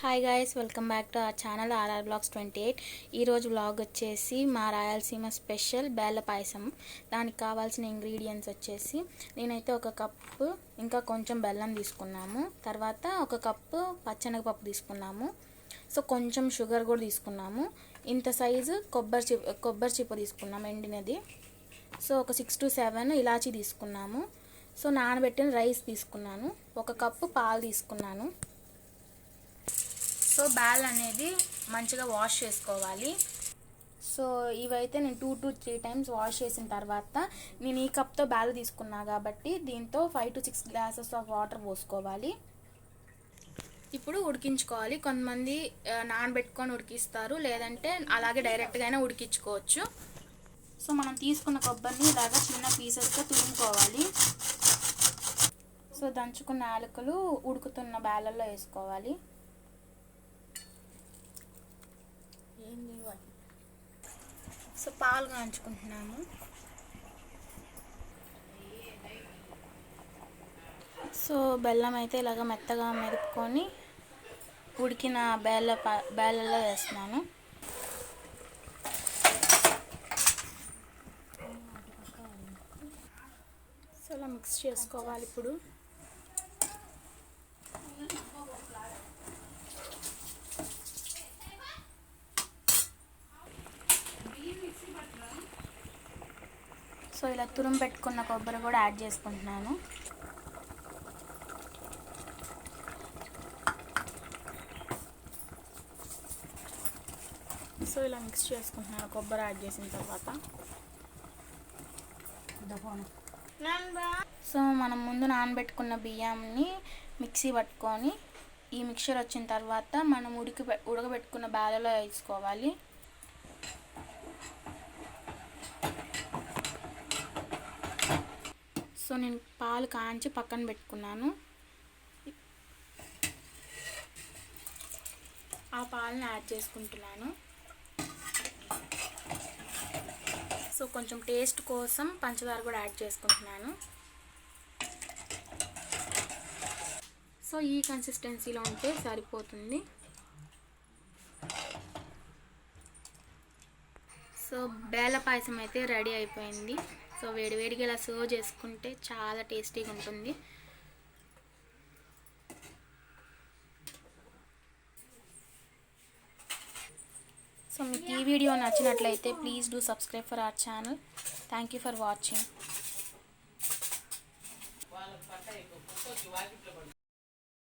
Hi guys welcome back to our channel RR blogs twenty eight ఈరోజు blog వచ్చేసి మా Rayalaseema special బేళ్ళ పాయసం. దానికి కావాల్సిన ఇంగ్రీడియంట్స్ వచ్చేసి నేనైతే ఒక కప్పు ఇంకా కొంచెం బెల్లం తీసుకున్నాము. తర్వాత ఒక కప్పు పచ్చనగపప్పు తీసుకున్నాము. సో కొంచెం షుగర్ కూడా తీసుకున్నాము. ఇంత సైజు కొబ్బరి చిప్ కొబ్బరి చిప్ప తీసుకున్నాము ఎండినది. సో ఒక సిక్స్ టు సెవెన్ ఇలాచీ తీసుకున్నాము. సో నానబెట్టిన రైస్ తీసుకున్నాను. ఒక కప్పు పాలు తీసుకున్నాను. సో బ్యాల్ అనేది మంచిగా వాష్ చేసుకోవాలి. సో ఇవైతే నేను two to three times wash చేసిన తర్వాత నేను ఈ కప్తో బ్యాల్ తీసుకున్నా కాబట్టి దీంతో five to six glasses of water పోసుకోవాలి. ఇప్పుడు ఉడికించుకోవాలి. కొంతమంది నానబెట్టుకొని ఉడికిస్తారు. లేదంటే అలాగే డైరెక్ట్గా అయినా ఉడికించుకోవచ్చు. సో మనం తీసుకున్న కొబ్బరిని ఇలాగా చిన్న పీసెస్గా తురుముకోవాలి. సో దంచుకున్న యాలకులు ఉడుకుతున్న బ్యాలల్లో వేసుకోవాలి. సో పాలు కాంచుకుంటున్నాము. సో బెల్లం అయితే ఇలాగ మెత్తగా మెరుపుకొని ఉడికిన బేళ్ళ ప- బేళ్ళలో వేస్తున్నాను. సో అలా మిక్స్ చేసుకోవాలి ఇప్పుడు. సో ఇలా తురుము పెట్టుకున్న కొబ్బరి కూడా యాడ్ చేసుకుంటున్నాను. సో ఇలా మిక్స్ చేసుకుంటున్నాను కొబ్బరి యాడ్ చేసిన తర్వాత. సో మనం ముందు నానబెట్టుకున్న బియ్యాన్ని మిక్సీ పట్టుకొని ఈ మిక్చర్ వచ్చిన తర్వాత మనం ఉడికి ఉడకబెట్టుకున్న బ్యాలలో వేసుకోవాలి. సో నేను పాలు కాంచి పక్కన పెట్టుకున్నాను. ఆ పాలను యాడ్ చేసుకుంటున్నాను. సో కొంచెం టేస్ట్ కోసం పంచదార కూడా యాడ్ చేసుకుంటున్నాను. సో ఈ కన్సిస్టెన్సీలో ఉంటే సరిపోతుంది. సో బేల పాయసం అయితే రెడీ అయిపోయింది. సో వేడివేడిగా ఇలా సర్వ్ చేసుకుంటే చాలా టేస్టీగా ఉంటుంది. సో మీకు ఈ వీడియో నచ్చినట్లయితే please do subscribe for our channel. Thank you for watching